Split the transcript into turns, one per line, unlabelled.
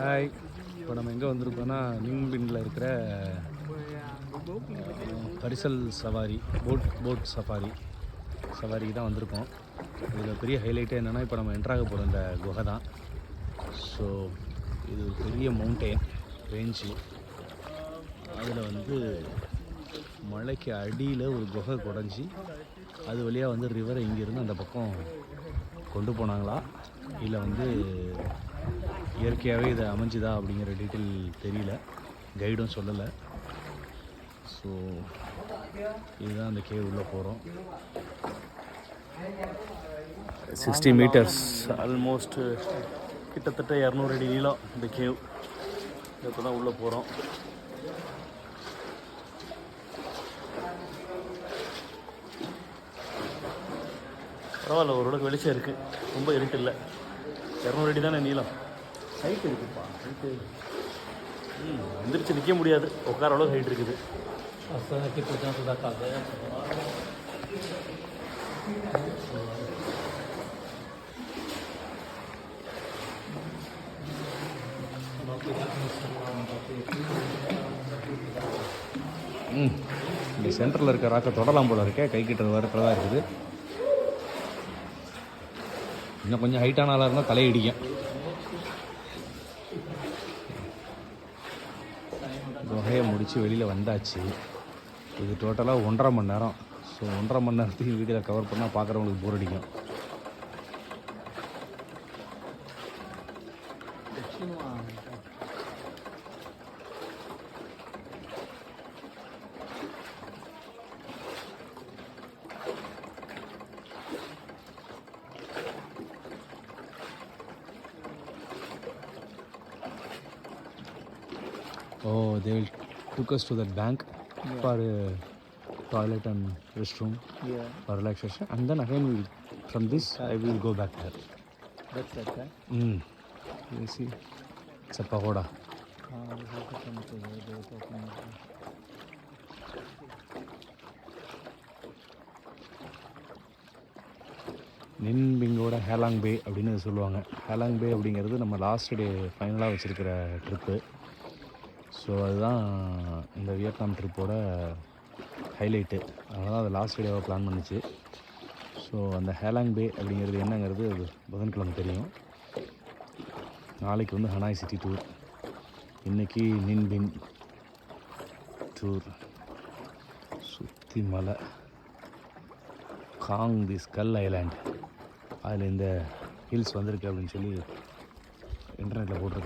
Hi இப்போ நம்ம எங்கே வந்திருக்கோம்னா நிங்பின்ல இருக்கிற பரிசல் சவாரி போட் போட் சஃபாரி சவாரிக்கு தான் வந்திருக்கோம். இதில் பெரிய ஹைலைட்டே என்னென்னா இப்போ நம்ம என்ட்ராக போகிற இந்த குகை தான். ஸோ இது ஒரு பெரிய மவுண்டெயின் ரேஞ்சு அதில் வந்து மலைக்கு அடியில் ஒரு குகை குடஞ்சி அது வழியாக வந்து ரிவரை இங்கேருந்து அந்த பக்கம் கொண்டு போனாங்களா? இல்லை வந்து இயற்கையாகவே இது அமைஞ்சுதா அப்படிங்கிற டீட்டெயில் தெரியல. கைடும் சொல்லலை. ஸோ இதுதான் அந்த கேவ் உள்ளே போகிறோம் சிக்ஸ்டி மீட்டர்ஸ் ஆல்மோஸ்ட் கிட்டத்தட்ட இரநூறு அடி நீளம் இந்த கேவ் இப்போ தான் உள்ளே போகிறோம் பரவாயில்ல ஓரளவுக்கு வெளிச்சம் இருக்குது ரொம்ப இருட்டு இல்லை இரநூறு அடி தானே நீளம்? ஹைட் இருக்குப்பா ஹைட்டு ம் எந்திரிச்சு நிற்க முடியாது. உட்கார அளவுக்கு ஹைட் இருக்குது. ம் இங்கே சென்டரில் இருக்க ராக்கை தொடலாம் போல இருக்கே. கை கிட்டுற வரத்தில் தான் இருக்குது. இன்னும் கொஞ்சம் ஹைட்டான ஆளாக இருந்தால் தலையடிக்கும். குகையை முடித்து வெளியில் வந்தாச்சு. இது டோட்டலாக ஒன்றரை மணி நேரம். ஸோ ஒன்றரை மணி நேரத்துக்கு வீடியோவில் கவர் பண்ணால் பார்க்குறவங்களுக்கு போர் அடிக்கும். Oh, they will took us to that bank for uh, toilet and restroom
Yeah,
for relaxation, and then again we from this I will go back there.
that's it, right?
Mm. You see, it's a pagoda.
Uh, we have to come to the they were talking about.
நின்பிங்கோட ஹேலாங் பே அப்படின்னு சொல்லுவாங்க ஹேலாங் பே அப்படிங்கிறது நம்ம last day ஃபைனலாக வச்சுருக்கிற trip so அதுதான் இந்த Vietnam ட்ரிப்போட highlight அதனால் தான் அது லாஸ்ட் வீடியோவை பிளான் பண்ணிச்சு. ஸோ அந்த ஹேலாங் பே அப்படிங்கிறது என்னங்கிறது அது புதன்கிழமை தெரியும். நாளைக்கு வந்து ஹனாய் சிட்டி டூர் இன்றைக்கி நின்பின் டூர் சுற்றி மலை. காங் தி ஸ்கல் ஐலாண்ட் அதில் இந்த ஹில்ஸ் வந்திருக்கு அப்படின்னு சொல்லி இன்டர்நெட்டில் போட்டிருக்காங்க.